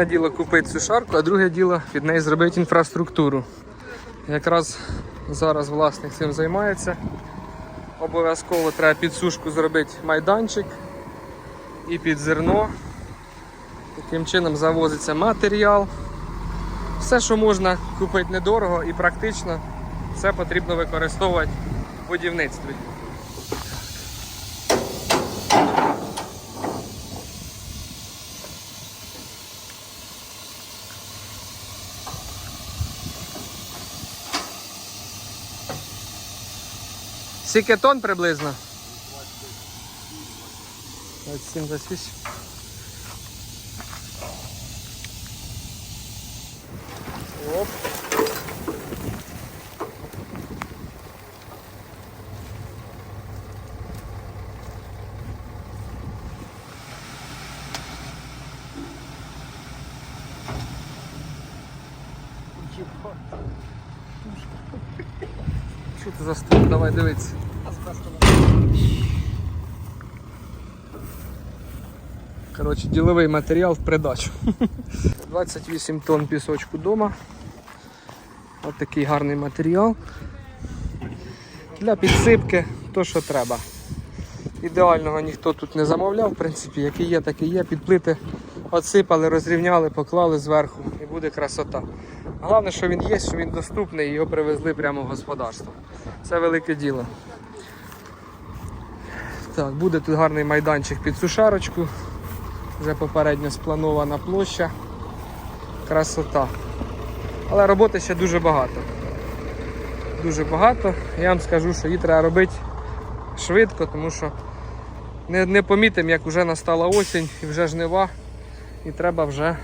Одне діло купити цю шарку, а друге діло від неї зробити інфраструктуру. Якраз зараз власник цим займається. Обов'язково треба під сушку зробити майданчик і під зерно. Таким чином завозиться матеріал. Все, що можна купити недорого і практично, все потрібно використовувати в будівництві. Скільки тонн приблизно? 27 28. Оп. Що це за стук? Давай дивитися. Коротше, діловий матеріал в придачу. 28 тонн пісочку вдома. Ось такий гарний матеріал. Для підсипки то, що треба. Ідеального ніхто тут не замовляв, в принципі, який є, такий є. Підплити отсипали, розрівняли, поклали зверху і буде красота. Головне, що він є, що він доступний і його привезли прямо в господарство. Це велике діло. Так, буде тут гарний майданчик під сушарочку. Вже попередньо спланована площа. Красота. Але роботи ще дуже багато. Дуже багато. Я вам скажу, що її треба робити швидко, тому що не, не помітимо, як вже настала осінь і вже жнива, і треба вже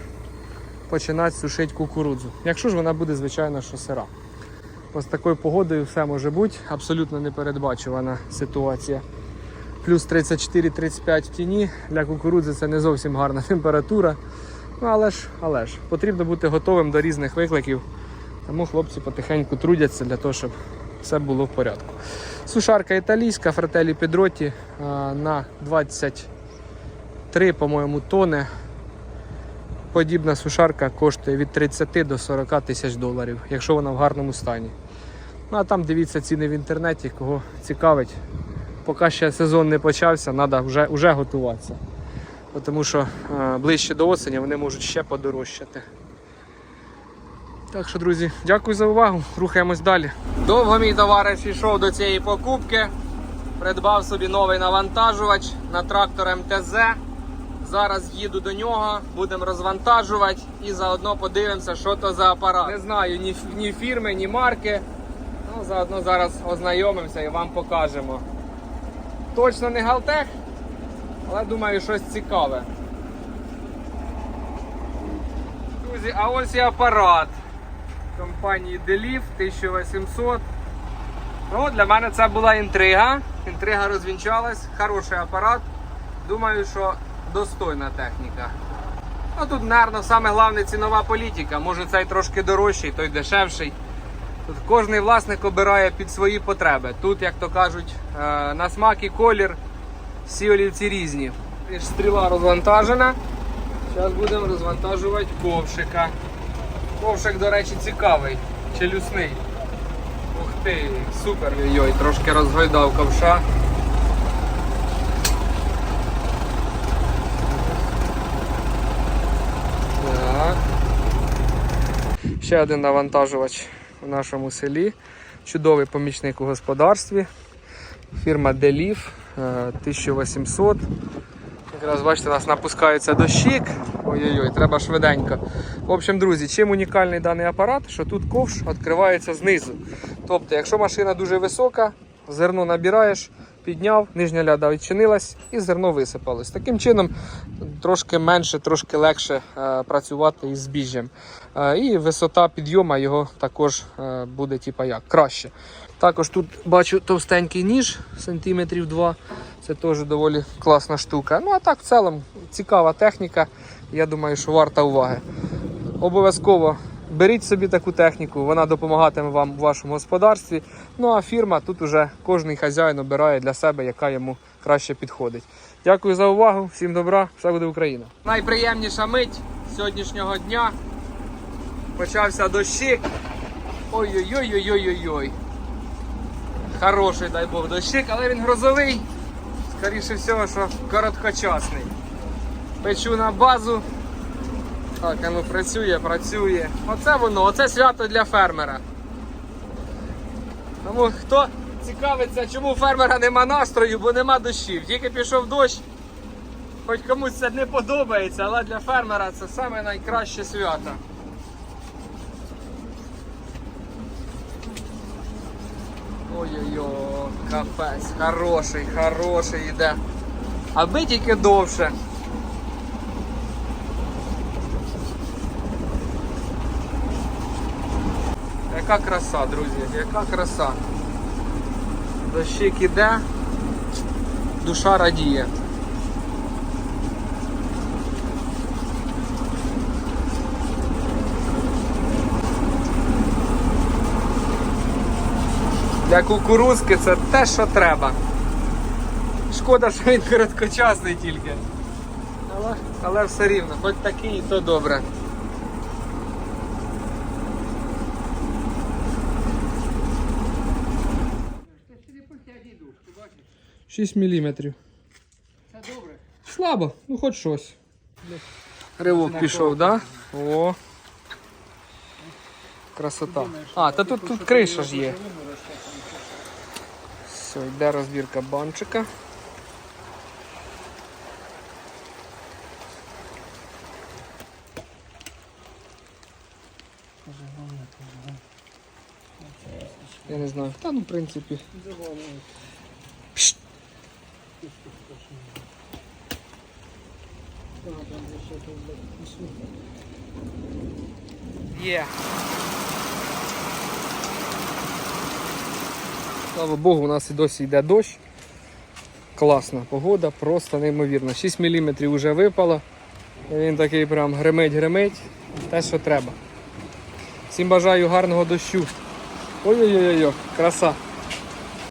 починати сушити кукурудзу. Якщо ж вона буде, звичайно, що сира. З такою погодою все може бути, абсолютно непередбачувана ситуація. Плюс 34-35 в тіні для кукурудзи це не зовсім гарна температура. Ну але ж, але ж, потрібно бути готовим до різних викликів. Тому хлопці потихеньку трудяться для того, щоб все було в порядку. Сушарка італійська, фрателі Педроті на 23, по-моєму, тони. Подібна сушарка коштує від 30 до 40 тисяч доларів, якщо вона в гарному стані. Ну а там дивіться ціни в інтернеті, кого цікавить. Поки ще сезон не почався, треба вже, вже готуватися. Тому що е, ближче до осені вони можуть ще подорожчати. Так що, друзі, дякую за увагу. Рухаємось далі. Довго мій товариш йшов до цієї покупки. Придбав собі новий навантажувач на трактор МТЗ. Зараз їду до нього, будемо розвантажувати і заодно подивимося, що то за апарат. Не знаю ні, ні фірми, ні марки. Ну, заодно зараз ознайомимося і вам покажемо. Точно не Галтех, але думаю, щось цікаве. Друзі, а ось і апарат компанії Deliv 1800. Ну, для мене це була інтрига. Інтрига розвінчалась, хороший апарат. Думаю, що достойна техніка. Ну тут, мабуть, саме головне цінова політика. Може цей трошки дорожчий, той дешевший. Тут кожний власник обирає під свої потреби. Тут, як то кажуть, е, на смак і колір всі олівці різні. Стріла розвантажена. Зараз будемо розвантажувати ковшика. Ковшик, до речі, цікавий, челюсний. Ух ти, супер йой, трошки розгойдав ковша. Ще один навантажувач у нашому селі. Чудовий помічник у господарстві. Фірма Deliv е, 1800. Якраз бачите, у нас напускається дощик. Ой-ой-ой, треба швиденько. В общем, друзі, чим унікальний даний апарат, що тут ковш відкривається знизу. Тобто, якщо машина дуже висока, зерно набираєш, підняв, нижня ляда відчинилась і зерно висипалось. Таким чином трошки менше, трошки легше е, працювати із збіжжям. Е, і висота підйому його також е, буде типа, як, краще. Також тут бачу товстенький ніж, сантиметрів 2. Це теж доволі класна штука. Ну а так в цілому цікава техніка. Я думаю, що варта уваги. Обов'язково беріть собі таку техніку, вона допомагатиме вам у вашому господарстві. Ну а фірма тут уже кожний хазяїн обирає для себе, яка йому краще підходить. Дякую за увагу, всім добра, все буде Україна. Найприємніша мить сьогоднішнього дня. Почався дощик. Ой-ой-ой-ой-ой-ой. Хороший, дай Бог, дощик, але він грозовий. Скоріше всього, що короткочасний. Печу на базу. Так, воно працює, працює. Оце воно, оце свято для фермера. Тому хто цікавиться, чому у фермера нема настрою, бо нема дощів. Тільки пішов дощ. Хоч комусь це не подобається, але для фермера це саме найкраще свято. Ой-ой-ой, капець, хороший, хороший йде. Аби тільки довше. Яка краса, друзі, яка краса. Дощик іде, душа радіє. Для кукурузки це те, що треба. Шкода, що він короткочасний тільки. Але, але все рівно, хоч такий, то добре. Шість міліметрів. Це добре. Слабо, ну хоч щось. Ривок пішов, так? Да? О. Красота. А, та тут, тут криша ж є. Все, йде розбірка банчика. Я не знаю. Та ну в принципі. Є. Слава Богу, у нас і досі йде дощ. Класна погода, просто неймовірно. 6 мм вже випало. Він такий прям гримить-гримить. Те, що треба. Всім бажаю гарного дощу. Ой-ой-ой, краса.